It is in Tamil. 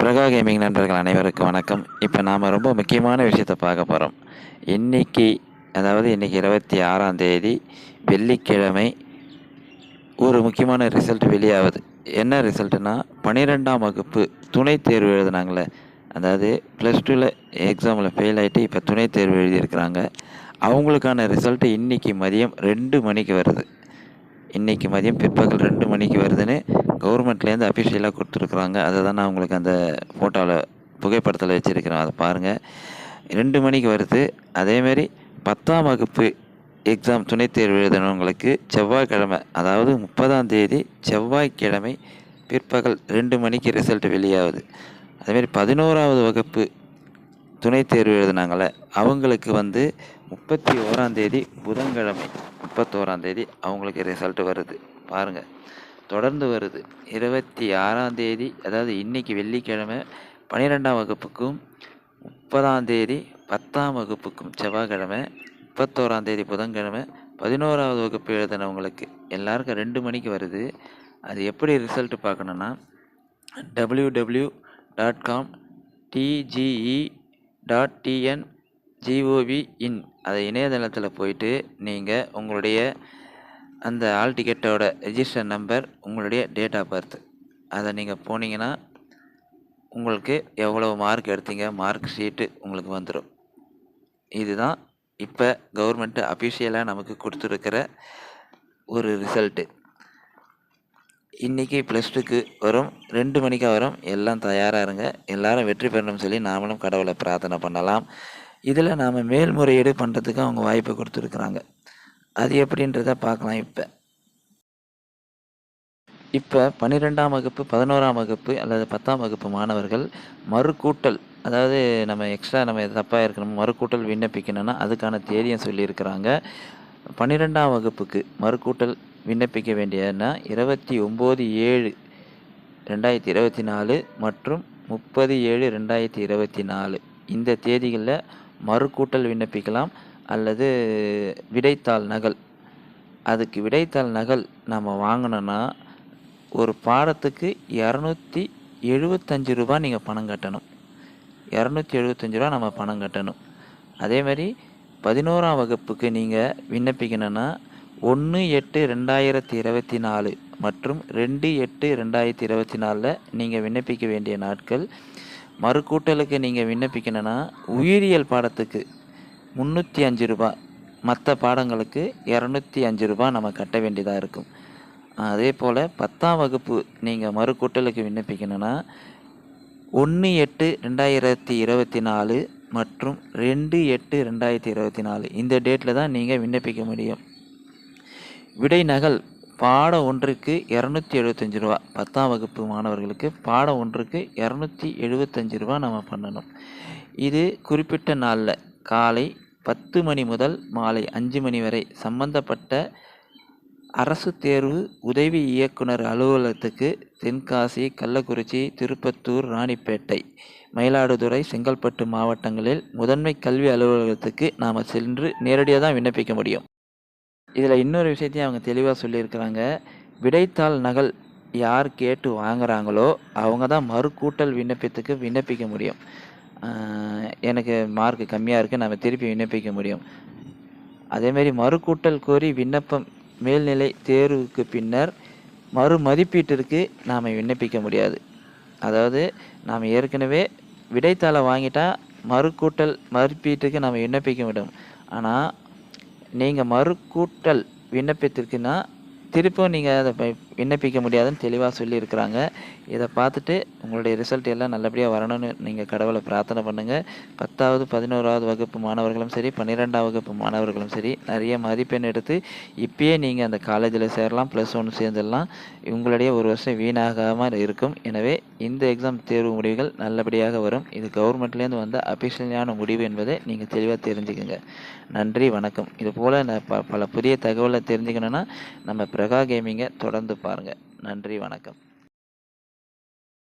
பிரகா கேமிங் நண்பர்கள் அனைவருக்கும் வணக்கம். இப்போ நாம் ரொம்ப முக்கியமான விஷயத்தை பார்க்க போகிறோம் இன்னைக்கு அதாவது இன்றைக்கி இருபத்தி ஆறாம் தேதி வெள்ளிக்கிழமை ஒரு முக்கியமான ரிசல்ட் வெளியாகுது. என்ன ரிசல்ட்னா பன்னிரெண்டாம் வகுப்பு துணைத் தேர்வு எழுதுனாங்களே அதாவது ப்ளஸ் டூவில் எக்ஸாமில் ஃபெயில் ஆகிட்டு இப்போ துணைத் தேர்வு எழுதியிருக்கிறாங்க. அவங்களுக்கான ரிசல்ட்டு இன்றைக்கி மதியம் ரெண்டு மணிக்கு வருது. இன்றைக்கி மதியம் பிற்பகல் ரெண்டு மணிக்கு வருதுன்னு கவர்மெண்ட்லேருந்து அஃபிஷியலாக கொடுத்துருக்குறாங்க. அதை தான் நான் உங்களுக்கு அந்த ஃபோட்டோவில் புகைப்படத்தில் வச்சுருக்கிறேன். அதை பாருங்கள் ரெண்டு மணிக்கு வருது. அதேமாரி பத்தாம் வகுப்பு எக்ஸாம் துணைத் தேர்வு எழுதினவங்களுக்கு செவ்வாய்க்கிழமை அதாவது முப்பதாம் தேதி செவ்வாய்க்கிழமை பிற்பகல் ரெண்டு மணிக்கு ரிசல்ட் வெளியாகுது. அதேமாரி பதினோராவது வகுப்பு துணைத் தேர்வு எழுதினாங்களே அவங்களுக்கு வந்து முப்பத்தி ஓராந்தேதி புதன்கிழமை முப்பத்தோராந்தேதி அவங்களுக்கு ரிசல்ட் வருது. பாருங்கள் தொடர்ந்து வருது. இருபத்தி ஆறாம் தேதி அதாவது இன்னைக்கு வெள்ளிக்கிழமை பன்னிரெண்டாம் வகுப்புக்கும் முப்பதாம் தேதி பத்தாம் வகுப்புக்கும் செவ்வாய்க்கிழமை முப்பத்தோராம் தேதி புதன்கிழமை பதினோராவது வகுப்பு எழுதினவங்களுக்கு எல்லாருக்கும் ரெண்டு மணிக்கு வருது. அது எப்படி ரிசல்ட் பார்க்கணுன்னா W W dot com DGE dot TN GOV in அதை இணையதளத்தில் போயிட்டு நீங்கள் உங்களுடைய அந்த ஆல் டிக்கெட்டோட ரெஜிஸ்டர் நம்பர் உங்களுடைய டேட் ஆஃப் பர்த் அதை நீங்கள் போனீங்கன்னா உங்களுக்கு எவ்வளோ மார்க் எடுத்தீங்க மார்க் ஷீட்டு உங்களுக்கு வந்துடும் இதுதான் இப்போ கவர்மெண்ட்டு அஃபிஷியலாக நமக்கு கொடுத்துருக்கிற ஒரு ரிசல்ட்டு இன்றைக்கி ப்ளஸ் டூக்கு வரும். ரெண்டு மணிக்காக வரும். எல்லாம் தயாராக இருங்க. எல்லாரும் வெற்றி பெறணும்னு சொல்லி நாமளும் கடவுளை பிரார்த்தனை பண்ணலாம். இதில் நாம் மேல்முறையீடு பண்ணுறதுக்கு அவங்க வாய்ப்பு கொடுத்துருக்குறாங்க. அது எப்படின்றத பார்க்கலாம் இப்போ. இப்போ பன்னிரெண்டாம் வகுப்பு பதினோராம் வகுப்பு அல்லது பத்தாம் வகுப்பு மாணவர்கள் மறுக்கூட்டல் அதாவது நம்ம எக்ஸ்ட்ரா நம்ம தப்பாக இருக்கணும் மறுக்கூட்டல் விண்ணப்பிக்கணும்னா அதுக்கான தேதியும் சொல்லியிருக்கிறாங்க. பன்னிரெண்டாம் வகுப்புக்கு மறுக்கூட்டல் விண்ணப்பிக்க வேண்டியதுன்னா இருபத்தி ஒம்பது ஏழு ரெண்டாயிரத்தி இருபத்தி நாலு மற்றும் முப்பது ஏழு ரெண்டாயிரத்தி இருபத்தி நாலு. இந்த தேதிகளில் மறுக்கூட்டல் விண்ணப்பிக்கலாம். அல்லது விடைத்தாள் நகல். அதுக்கு விடைத்தாள் நகல் நம்ம வாங்கினோன்னா ஒரு பாடத்துக்கு இரநூத்தி எழுபத்தஞ்சு ரூபா நீங்கள் பணம் கட்டணும். இரநூத்தி எழுபத்தஞ்சு ரூபா நம்ம பணம் கட்டணும். அதே மாதிரி பதினோராம் வகுப்புக்கு நீங்கள் விண்ணப்பிக்கணுன்னா ஒன்று எட்டு ரெண்டாயிரத்தி இருபத்தி நாலு மற்றும் ரெண்டு எட்டு ரெண்டாயிரத்தி இருபத்தி நாலில் நீங்கள் விண்ணப்பிக்க வேண்டிய நாட்கள். மறுக்கூட்டலுக்கு நீங்கள் விண்ணப்பிக்கணுன்னா உயிரியல் பாடத்துக்கு முந்நூற்றி அஞ்சு ரூபா. மற்ற பாடங்களுக்கு இரநூத்தி அஞ்சு ரூபா நம்ம கட்ட வேண்டியதாக இருக்கும். அதே போல் பத்தாம் வகுப்பு நீங்கள் மறுக்கூட்டலுக்கு விண்ணப்பிக்கணுன்னா ஒன்று எட்டு ரெண்டாயிரத்தி இருபத்தி நாலு மற்றும் ரெண்டு எட்டு ரெண்டாயிரத்தி இருபத்தி நாலு. இந்த டேட்டில் தான் நீங்கள் விண்ணப்பிக்க முடியும். விடை நகல் பாடம் ஒன்றுக்கு இரநூத்தி எழுபத்தஞ்சு ரூபா. பத்தாம் வகுப்பு மாணவர்களுக்கு பாடம் ஒன்றுக்கு இரநூத்தி எழுபத்தஞ்சு ரூபா நம்ம பண்ணணும். இது குறிப்பிட்ட நாளில் காலை பத்து மணி முதல் மாலை அஞ்சு மணி வரை சம்பந்தப்பட்ட அரசு தேர்வு உதவி இயக்குனர் அலுவலகத்துக்கு தென்காசி கள்ளக்குறிச்சி திருப்பத்தூர் ராணிப்பேட்டை மயிலாடுதுறை செங்கல்பட்டு மாவட்டங்களில் முதன்மை கல்வி அலுவலகத்துக்கு நாம் சென்று நேரடியாக தான் விண்ணப்பிக்க முடியும். இதில் இன்னொரு விஷயத்தையும் அவங்க தெளிவாக சொல்லியிருக்கிறாங்க. விடைத்தாள் நகல் யார் கேட்டு வாங்குறாங்களோ அவங்க தான் மறுக்கூட்டல் விண்ணப்பத்துக்கு விண்ணப்பிக்க முடியும். எனக்கு மார்க் கம்மியாக இருக்குது நம்ம திருப்பி விண்ணப்பிக்க முடியும். அதேமாரி மறுக்கூட்டல் கோரி விண்ணப்பம் மேல்நிலை தேர்வுக்கு பின்னர் மறு மதிப்பீட்டிற்கு நாம் விண்ணப்பிக்க முடியாது. அதாவது நாம் ஏற்கனவே விடைத்தாளை வாங்கிட்டா மறுக்கூட்டல் மதிப்பீட்டுக்கு நாம் விண்ணப்பிக்க முடியும். ஆனால் நீங்கள் மறுக்கூட்டல் விண்ணப்பத்திற்குன்னா திருப்பும் நீங்கள் அதை விண்ணப்பிக்க முடியாதுன்னு தெளிவாக சொல்லியிருக்கிறாங்க. இதை பார்த்துட்டு உங்களுடைய ரிசல்ட் எல்லாம் நல்லபடியாக வரணும்னு நீங்கள் கடவுளை பிரார்த்தனை பண்ணுங்கள் பத்தாவது பதினோராவது வகுப்பு மாணவர்களும் சரி பன்னிரெண்டாம் வகுப்பு மாணவர்களும் சரி நிறைய மதிப்பெண் எடுத்து இப்பயே நீங்கள் அந்த காலேஜில் சேரலாம் ப்ளஸ் ஒன்று சேர்ந்துடலாம். உங்களுடைய ஒரு வருஷம் வீணாகாமல் இருக்கும். எனவே இந்த எக்ஸாம் தேர்வு முடிவுகள் நல்லபடியாக வரும். இது கவர்மெண்ட்லேருந்து வந்த அபிஷியலான முடிவு என்பதை நீங்கள் தெளிவாக தெரிஞ்சுக்கோங்க. நன்றி வணக்கம். இது போல் ப பல புதிய தகவலை தெரிஞ்சுக்கணுன்னா நம்ம பிரகா கேமிங்கை தொடர்ந்து பாருங்கள் நன்றி வணக்கம்.